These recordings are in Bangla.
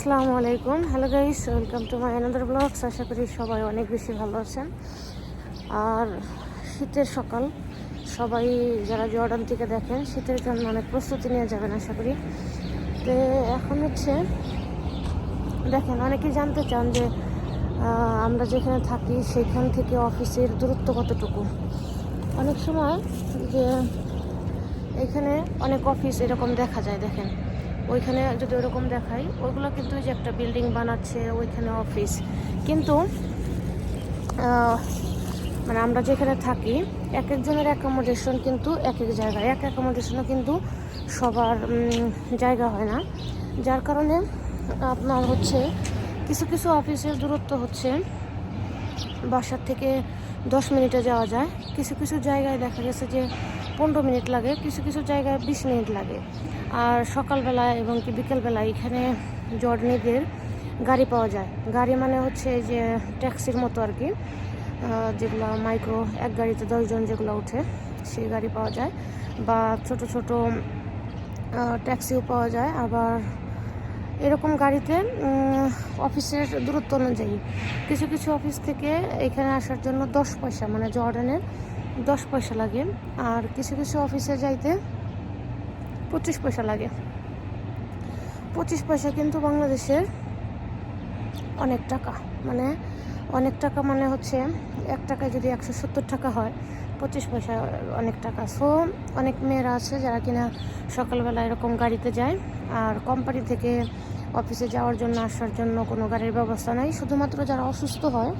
আসসালামু আলাইকুম। Hello guys welcome to my another blogs আশা করি সবাই অনেক বেশি ভালো আছেন। আর শীতের সকাল, সবাই যারা জর্ডান থেকে দেখেন, শীতের জন্য অনেক প্রস্তুতি নিয়ে যাবেন আশা করি। তো এখন হচ্ছে, দেখেন অনেকেই জানতে চান যে আমরা যেখানে থাকি, সেখান থেকে অফিসের দূরত্ব কতটুকু? অনেক সময় যে, এখানে অনেক অফিস এরকম দেখা যায়, দেখেন। ওইখানে যদি ওরকম দেখাই, ওইগুলো কিন্তু যে একটা বিল্ডিং বানাচ্ছে, ওইখানে অফিস কিন্তু মানে আমরা যেখানে থাকি এক একজনের অ্যাকোমোডেশন কিন্তু এক এক জায়গায়। এক অ্যাকোমোডেশনও কিন্তু সবার জায়গা হয় না। যার কারণে আপনার হচ্ছে কিছু কিছু অফিসের দূরত্ব হচ্ছে, বাসার থেকে দশ মিনিটে যাওয়া যায়। কিছু কিছু জায়গায় দেখা গেছে যে পনেরো মিনিট লাগে, কিছু কিছু জায়গায় বিশ মিনিট লাগে। আর সকালবেলা এবং কি বিকেলবেলা এখানে জর্নিদের গাড়ি পাওয়া যায়। গাড়ি মানে হচ্ছে যে ট্যাক্সির মতো আর কি যেগুলো মাইক্রো, এক গাড়িতে দশজন যেগুলো ওঠে, সেই গাড়ি পাওয়া যায়। বা ছোট ছোট ট্যাক্সিও পাওয়া যায়। আবার এরকম গাড়িতে অফিসের দূরত্ব অনুযায়ী। কিছু কিছু অফিস থেকে এখানে আসার জন্য দশ পয়সা মানে জর্ডানের দশ পয়সা লাগে। আর কিছু কিছু অফিসে যাইতে পঁচিশ পয়সা লাগে। পঁচিশ পয়সা কিন্তু বাংলাদেশের অনেক টাকা। মানে অনেক টাকা মানে হচ্ছে এক টাকায় যদি একশো সত্তর টাকা হয়, পঁচিশ পয়সা অনেক টাকা। সো অনেক মেয়েরা আছে যারা কিনা সকালবেলা এরকম গাড়িতে যায়। আর কোম্পানি থেকে অফিসে যাওয়ার জন্য, আসার জন্য কোনো গাড়ির ব্যবস্থা নাই। শুধুমাত্র যারা অসুস্থ হয়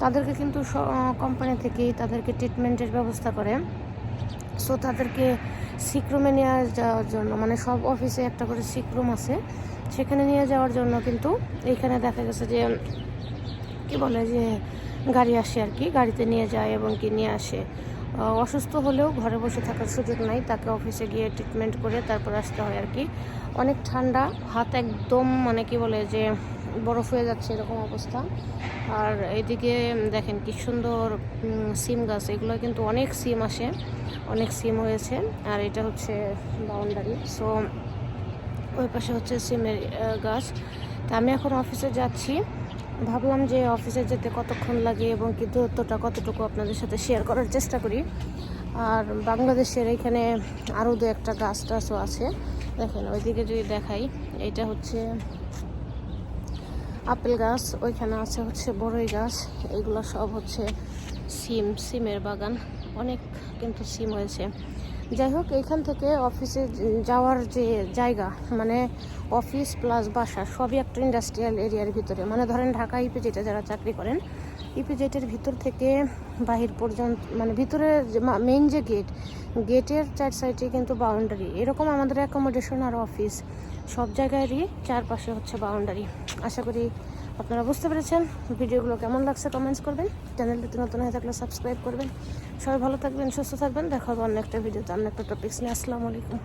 তাদেরকে কিন্তু কোম্পানি থেকেই তাদেরকে ট্রিটমেন্টের ব্যবস্থা করে। সো তাদেরকে সিকরুমে নিয়ে যাওয়ার জন্য মানে সব অফিসে একটা করে সিকরুম আছে, সেখানে নিয়ে যাওয়ার জন্য কিন্তু এইখানে দেখা গেছে যে, কি বলে যে, গাড়ি আসে আর কি, গাড়িতে নিয়ে যায় এবং কি নিয়ে আসে। অসুস্থ হলেও ঘরে বসে থাকার সুযোগ নাই, তাকে অফিসে গিয়ে ট্রিটমেন্ট করে তারপর আসতে হয় আর কি। অনেক ঠান্ডা, হাত একদম মানে কি বলে যে বরফ হয়ে যাচ্ছে এরকম অবস্থা। আর এইদিকে দেখেন কি সুন্দর সিম গাছ। এগুলো কিন্তু অনেক সিম আসে, অনেক সিম হয়েছে। আর এটা হচ্ছে বাউন্ডারি। সো ওই পাশে হচ্ছে সিমের গাছ। তা আমি এখন অফিসে যাচ্ছি। ভাবলাম যে অফিসে যেতে কতক্ষণ লাগে এবং কি দূরত্বটা কতটুকু আপনাদের সাথে শেয়ার করার চেষ্টা করি। আর বাংলাদেশের এখানে আরও দু একটা গাছ টাছও আছে। দেখেন, ওইদিকে যদি দেখাই, এটা হচ্ছে আপেল গাছ, ওইখানে আছে হচ্ছে বড়ই গাছ, এগুলো সব হচ্ছে সিম, সিমের বাগান, অনেক কিন্তু সিম হয়েছে। যাই হোক, এখান থেকে অফিসে যাওয়ার যে জায়গা মানে অফিস প্লাস বাসা, সবই একটা ইন্ডাস্ট্রিয়াল এরিয়ার ভিতরে। মানে ধরেন ঢাকা ইপিজেটে যারা চাকরি করেন ইপিজেটের ভিতর থেকে বাহির পর্যন্ত মানে ভিতরে মেইন যে গেট গেটের চার সাইডে কিন্তু বাউন্ডারি এরকম আমাদের অ্যাকোমোডেশন আর অফিস সব জায়গায়ই চারপাশে হচ্ছে বাউন্ডারি আশা করি আপনারা বুঝতে পেরেছেন। ভিডিওগুলো কেমন লাগছে কমেন্টস করবেন। চ্যানেলটিতে নতুন হয়ে থাকলে সাবস্ক্রাইব করবেন। সবাই ভালো থাকবেন, সুস্থ থাকবেন। দেখা হবে অন্য একটা ভিডিওতে। অন্য একটা টপিক্স নিয়ে। আসসালামু আলাইকুম।